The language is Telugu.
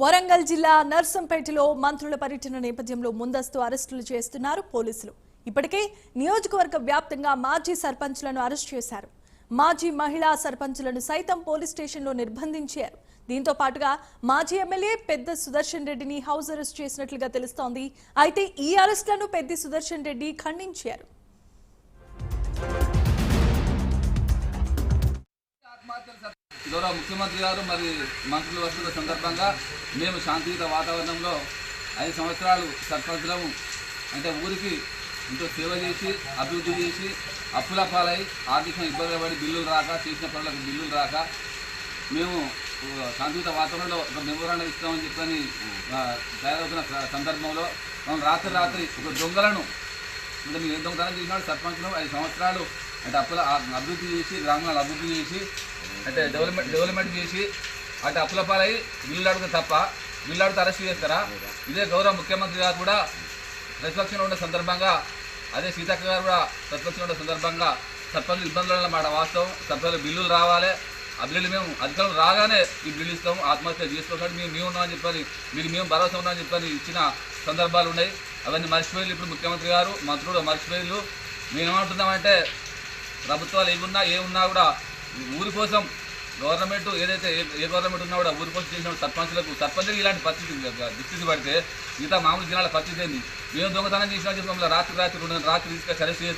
వరంగల్ జిల్లా నర్సంపేటలో మంత్రుల పర్యటన నేపథ్యంలో ముందస్తు అరెస్టులు చేస్తున్నారు పోలీసులు. ఇప్పటికే నియోజకవర్గ వ్యాప్తంగా మాజీ సర్పంచ్లను అరెస్ట్ చేశారు. మాజీ మహిళా సర్పంచ్లను సైతం పోలీస్ స్టేషన్లో నిర్బంధించారు. దీంతో పాటుగా మాజీ ఎమ్మెల్యే పెద్ద సుదర్శన్ రెడ్డిని హౌస్ అరెస్ట్ చేసినట్లుగా తెలుస్తోంది. అయితే ఈ అరెస్టులను పెద్ద సుదర్శన్ రెడ్డి ఖండించారు. గౌరవ ముఖ్యమంత్రి గారు మరి మంత్రులు వస్తున్న సందర్భంగా మేము శాంతియుత వాతావరణంలో ఐదు సంవత్సరాలు సర్పంచులము. అంటే ఊరికి ఎంతో సేవ చేసి అభివృద్ధి చేసి అప్పుల పాలై ఆర్థికంగా ఇబ్బందులు పడి బిల్లులు రాక చేసిన పనులకు బిల్లులు రాక మేము శాంతియుత వాతావరణంలో ఒక మెమోరాండం ఇస్తామని చెప్పని తయారవుతున్న సందర్భంలో మనం రాత్రి రాత్రి ఒక దొంగలను అంటే మీరు ఏ దొంగతనం చేసినాడు సర్పంచ్లు ఐదు సంవత్సరాలు అంటే అప్పుల అభివృద్ధి చేసి గ్రామాలను అభివృద్ధి చేసి అంటే డెవలప్మెంట్ డెవలప్మెంట్ చేసి అంటే అప్పుల పాలై బిల్లు తప్ప బిల్లు అరెస్ట్ చేస్తారా? ఇదే గౌరవ ముఖ్యమంత్రి గారు కూడా ప్రతిపక్షంలో ఉన్న సందర్భంగా అదే సీతక్క గారు కూడా ప్రతిపక్షంలో ఉన్న సందర్భంగా సర్పంచులు ఇబ్బందులు మాట వాస్తవం. సర్పంచులు బిల్లులు రావాలి. ఆ బిల్లులు మేము అధికారం రాగానే ఈ బిల్లు ఇస్తాము. ఆత్మహత్య చేసుకోకండి. మేము మేము ఉన్నామని చెప్పని మీరు మేము భరోసా ఉన్నామని చెప్పని ఇచ్చిన సందర్భాలు ఉన్నాయి. అవన్నీ మర్చిపోయి ఇప్పుడు ముఖ్యమంత్రి గారు. మంత్రులు మర్చిపోయిలు మేము ఏమంటున్నామంటే ప్రభుత్వాలు ఏమున్నా ఏమున్నా కూడా ఊరి కోసం గవర్నమెంట్ ఏదైతే ఏ ఏ గవర్నమెంట్ ఉన్నా కూడా ఊరి కోసం చేసిన సర్పంచులకు సర్పంచులకు ఇలాంటి పరిస్థితి దుస్థితి పడితే మిగతా మామూలు జనాల పరిస్థితి ఏంది? మేము దొంగతనం చేసిన చెప్పి మమ్మల్ని రాత్రి రాత్రి రెండు రాత్రి తీసుకొని అరెస్ట్ చేసి